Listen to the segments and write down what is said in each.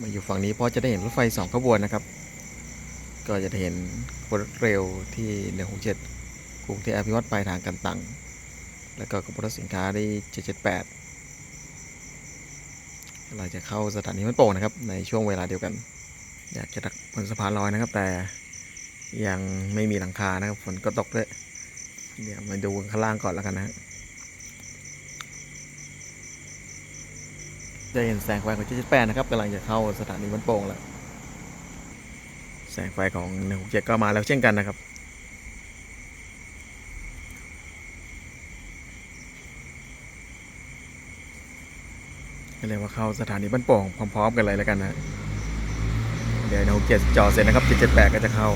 มาอยู่ฝั่งนี้เพราะจะได้เห็นรถไฟสองขบวนนะครับ ก็จะได้เห็นรถเร็วที่167กรุงเทพอภิวัตรปลายทางกันตัง แล้วก็กระบวนรถสินค้าได้778เราจะเข้าสถานีมันโป่งนะครับ ในช่วงเวลาเดียวกัน อยากจะดักบนสะพานลอยนะครับ แต่ยังไม่มีหลังคานะครับฝนก็ตกด้วยเดี๋ยวมาดูข้างล่างก่อนแล้วกันนะฮะ จะเห็นแสงไฟของ778นะครับกำลังจะเข้าสถานีมันโป่งแล้ว แสงไฟของ167ก็มาแล้วเช่นกันนะครับก็เรียกว่าเข้าสถานีบ้านโป่งพร้อมๆกันเลยแล้วกันนะ เดี๋ยวหกเจ็ดจอเสร็จนะครับเจ็ดเจ็ดแปดก็จะเข้า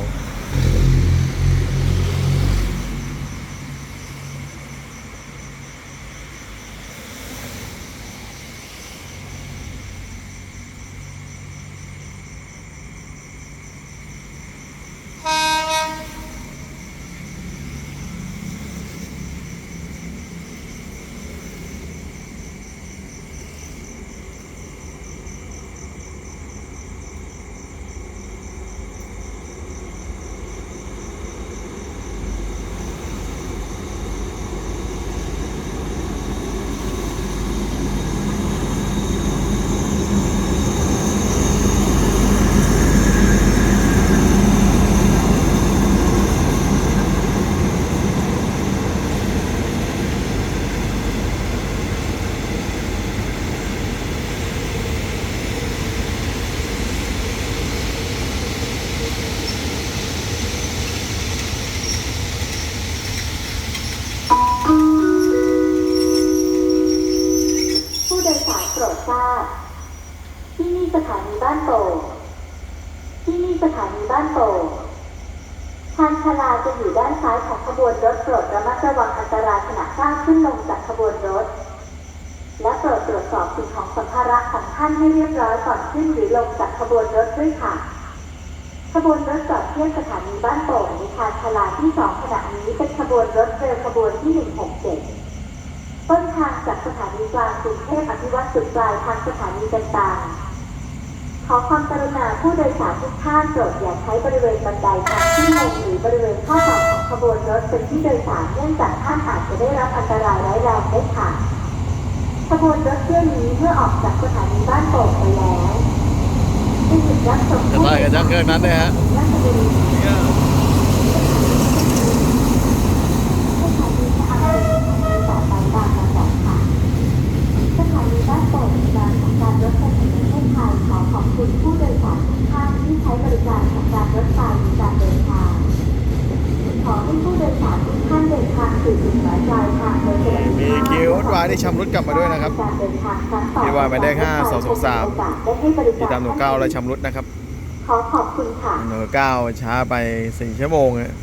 ผู้โดยสารโปรดทราบ ที่นี่สถานีบ้านโป่งที่นี่สถานีบ้านโป่งทางชลาจะอยู่ด้านซ้ายของขบวนรถโปรดระมัดระวังอันตรายขณะก้าวขึ้นลงจากขบวนรถ และโปรดตรวจสอบสิ่งของสัมภาระของท่านให้เรียบร้อยก่อนขึ้นหรือลงจากขบวนรถด้วยค่ะ ขบวนรถจอดเทียบสถานีบ้านโป่งในทางชลาที่สองขณะนี้เป็นขบวนรถเร็วขบวนที่ 167 ต้นทางจากสถานีกลางกรุงเทพอภิวัตรจุดปลายทางสถานีต่างๆ ขอความกรุณาผู้โดยสารทุกท่านโปรดอย่าใช้บริเวณบันไดทางขึ้นลงหรือบริเวณข้อต่อของขบวนรถเป็นที่โดยสารเนื่องจากท่านอาจจะได้รับอันตรายร้ายแรงได้ค่ะ ขบวนรถเที่ยวนี้เมื่อออกจากสถานีบ้านโป่งไปแล้วได้หยุดรับส่งจะได้กันจังเครื่องนั้นด้วยฮะ มีภาพคิวรถวายที่ชำรุดกลับมาด้วยนะครับการเดินทางครั้งต่อไปที่ว่าหมายเลข5 2 2 3ได้ให้บริที่การตามหนูเก้าและชำรุดนะครับขอขอบคุณค่ะหนูเก้าช้าไปสี่ชั่วโมงฮะ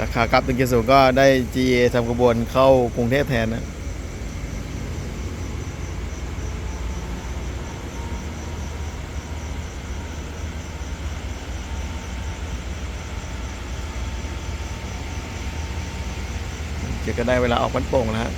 ราคากลับตึงเกียรติสูงก็ได้ GA ทำกระบวนเข้ากรุงเทพแทนนะ เดี๋ยวก็ได้เวลาออกมันโป่งแล้วฮะ